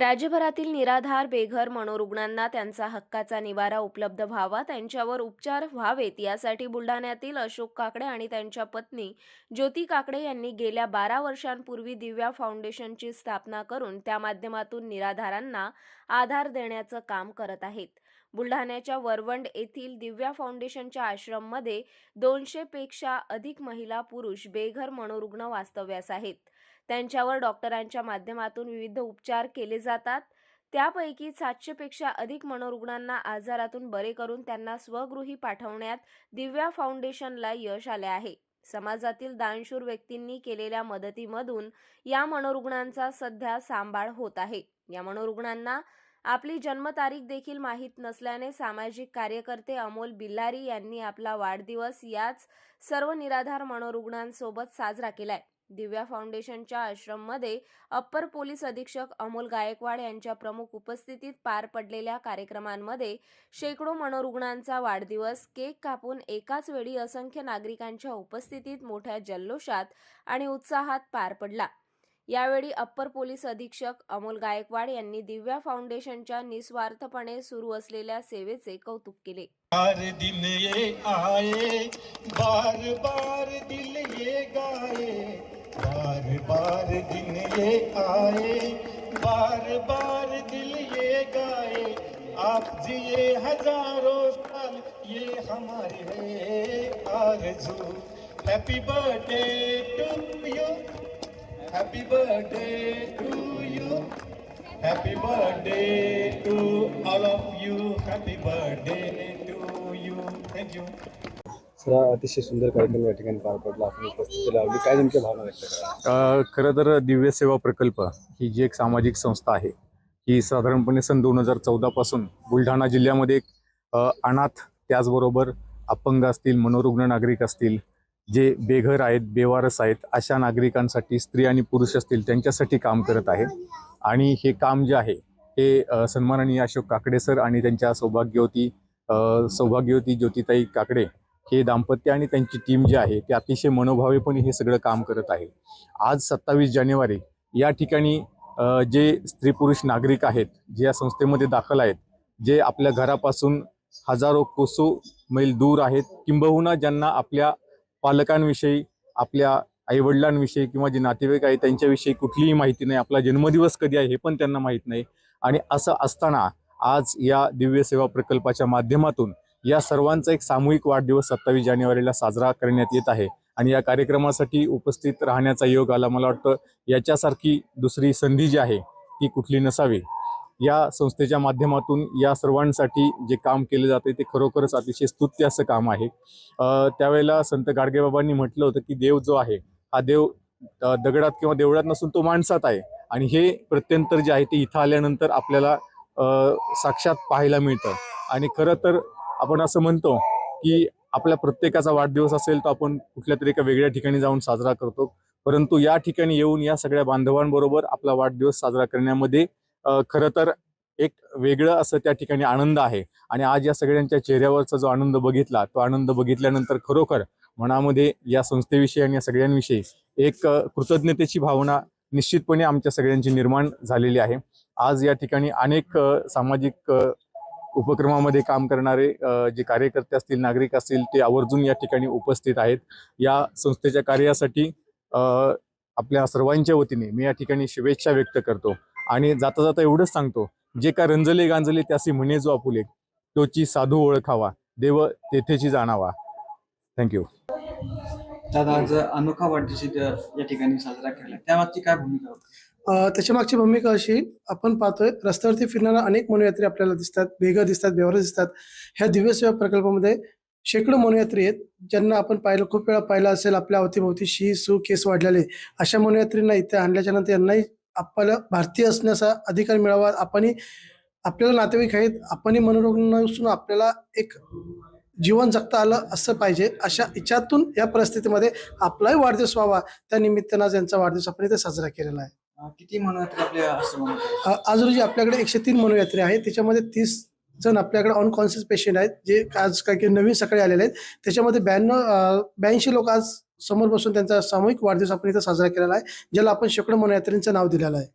राज्यभरातील निराधार बेघर मनोरुग्णांना त्यांचा हक्काचा निवारा उपलब्ध व्हावा त्यांच्यावर उपचार व्हावेत यासाठी बुलढाण्यातील अशोक काकडे आणि त्यांच्या पत्नी ज्योती काकडे यांनी गेल्या बारा वर्षांपूर्वी दिव्या फाउंडेशनची स्थापना करून त्या माध्यमातून निराधारांना आधार देण्याचं काम करत आहेत. बुलढाण्याच्या वरवंड येथील दिव्या फाउंडेशनच्या आश्रममध्ये दोनशेपेक्षा अधिक महिला पुरुष बेघर मनोरुग्ण वास्तव्यास आहेत. त्यांच्यावर डॉक्टरांच्या माध्यमातून विविध उपचार केले जातात. त्यापैकी सातशेपेक्षा अधिक मनोरुग्णांना आजारातून बरे करून त्यांना स्वगृही पाठवण्यात दिव्या फाउंडेशनला यश आले आहे. समाजातील दानशूर व्यक्तींनी केलेल्या मदतीमधून या मनोरुग्णांचा सध्या सांभाळ होत आहे. या मनोरुग्णांना आपली जन्मतारीख देखील माहीत नसल्याने सामाजिक कार्यकर्ते अमोल बिल्लारी यांनी आपला वाढदिवस याच सर्व निराधार मनोरुग्णांसोबत साजरा केलाय. दिव्या फाउंडेशनच्या आश्रममध्ये अप्पर पोलीस अधीक्षक अमोल गायकवाड यांच्या प्रमुख उपस्थितीत पार पडलेल्या कार्यक्रमांमध्ये शेकडो मनोरुग्णांचा वाढदिवस केक कापून एकाच वेळी असंख्य नागरिकांच्या उपस्थितीत मोठ्या जल्लोषात आणि उत्साहात पार पडला. यावेळी अप्पर पोलीस अधीक्षक अमोल गायकवाड यांनी दिव्या फाउंडेशनच्या निस्वार्थपणे सुरू असलेल्या सेवेचे कौतुक केले. बार दिन ये आए बार बार दिल ये गाए बार बार दिन ये आए बार बार दिल ये गाए आप जिए हजारों साल ये हमारी है आरज़ू। Happy birthday to you happy birthday to you Happy birthday to all of you. Happy birthday to you. Thank you. Sir अतिशय सुंदर कार्यक्रम या ठिकाणी पार पडला आपण उपस्थिती लावली काय नेमक्या भावना व्यक्त करा अ, खरं तर दिव्य सेवा प्रकल्प ही जी एक सामाजिक संस्था आहे ही साधारणपणे सन दोन हजार चौदापासून बुलढाणा जिल्ह्यामध्ये एक, अनाथ त्याचबरोबर अपंग असतील मनोरुग्ण नागरिक असतील जे बेघर आहेत बेवारस आहेत अशा नागरिकांसाठी स्त्री आणि पुरुष असतील त्यांच्यासाठी काम करत आहे. आणि हे काम जे आहे हे सन्माननीय अशोक काकडे सर आणि त्यांच्या सौभाग्यवती सौभाग्यवती ज्योतिताई काकडे हे दाम्पत्य आणि त्यांची टीम जी आहे ते अतिशय मनोभावेपणे हे सगळं काम करत आहे. आज सत्तावीस जानेवारी या ठिकाणी जे स्त्री पुरुष नागरिक आहेत जे या संस्थेमध्ये दाखल आहेत जे आपल्या घरापासून हजारो कोसो मैल दूर आहेत किंबहुना ज्यांना आपल्या पालकांविषयी आपल्या आईवडिलांविषयी किंवा जे नातेवाईक आहेत त्यांच्याविषयी कुठलीही माहिती नाही. आपला जन्मदिवस कधी आहे हे पण त्यांना माहीत नाही. आणि असं असताना आज या दिव्य सेवा प्रकल्पाच्या माध्यमातून या सर्वांचा एक सामूहिक वाढदिवस सत्तावीस जानेवारीला साजरा करण्यात येत आहे. आणि या कार्यक्रमासाठी उपस्थित राहण्याचा योग आला. मला वाटतं याच्यासारखी दुसरी संधी जी आहे ती कुठली नसावी. या संस्थेच्या माध्यमातून या सर्वांसाठी जे काम केले जाते ते खरोखरच अतिशय स्तुत्य असं काम आहे. त्यावेळेला संत गाडगेबाबांनी म्हटलं होतं की देव जो आहे हा देव दगडात किंवा देवळात नसून तो माणसात आहे. आणि हे प्रत्यंतर जे आहे ते इथं आल्यानंतर आपल्याला साक्षात पाहायला मिळतं. आणि खरं तर आपण असं म्हणतो की आपल्या प्रत्येकाचा वाढदिवस असेल तर आपण कुठल्या तरी एका वेगळ्या ठिकाणी जाऊन साजरा करतो. परंतु या ठिकाणी येऊन या सगळ्या बांधवांबरोबर आपला वाढदिवस साजरा करण्यामध्ये खरं तर एक वेगळं असं त्या ठिकाणी आनंद आहे. आणि आज या सगळ्यांच्या चेहऱ्यावरचा जो आनंद बघितला तो आनंद बघितल्यानंतर खरोखर मनामध्ये या संस्थेविषयी आणि या सगळ्यांविषयी एक कृतज्ञतेची भावना निश्चितपणे आमच्या सगळ्यांची निर्माण झालेली आहे. आज या ठिकाणी अनेक सामाजिक उपक्रमामध्ये काम करणारे जे कार्यकर्ते असतील नागरिक असतील ते आवर्जून या ठिकाणी उपस्थित आहेत. या संस्थेच्या कार्यासाठी आपल्या सर्वांच्या वतीने मी या ठिकाणी शुभेच्छा व्यक्त करतो. आणि जाता जाता एवढंच सांगतो जे का रंजले गांजले त्यासी म्हणे जो आपुले तोची साधू ओळखावा देव तेथेची जाणावा. थँक्यू दादा आज अनोखा वाढदिवस या ठिकाणी साजरा केला. त्यामागची काय भूमिका होती? अ, त्याच्या मागची भूमिका अशी आपण पाहतोय रस्त्यावरती फिरणारा अनेक मनोयात्री आपल्याला दिसतात बेघर दिसतात बेवर दिसतात. ह्या दिव्य सेवा प्रकल्पामध्ये शेकडो मनोयात्री आहेत ज्यांना आपण पाहिलं खूप वेळा पाहिलं असेल आपल्या अवतीभोवती शी सू केस वाढलेले. अशा मनोयात्रींना इथे आणल्याच्या नंतर यांनाही आपल्याला भारतीय असण्याचा अधिकार मिळावा. आपणही आपल्याला नातेवाईक आहेत. आपणही मनोरुग्ण नसून आपल्याला एक जीवन जगता आलं असं पाहिजे. अशा इच्छातून या परिस्थितीमध्ये आपलाही वाढदिवस व्हावा. त्या निमित्तानं आज यांचा वाढदिवस आपण इथे साजरा केलेला आहे. किती मनोयात्री आपल्या आज रोजी आपल्याकडे एकशे तीन मनोयात्री आहेत. त्याच्यामध्ये तीस जण आपल्याकडे अनकॉन्शियस पेशंट आहेत जे आज काही काही नवीन सकाळी आलेले आहेत. त्याच्यामध्ये ब्याण्णव ब्याऐंशी लोक आज समोर बसून त्यांचा सामूहिक वाढदिवस आपण इथं साजरा केलेला आहे ज्याला आपण शेकडो मनयात्रींचं नाव दिलेलं आहे.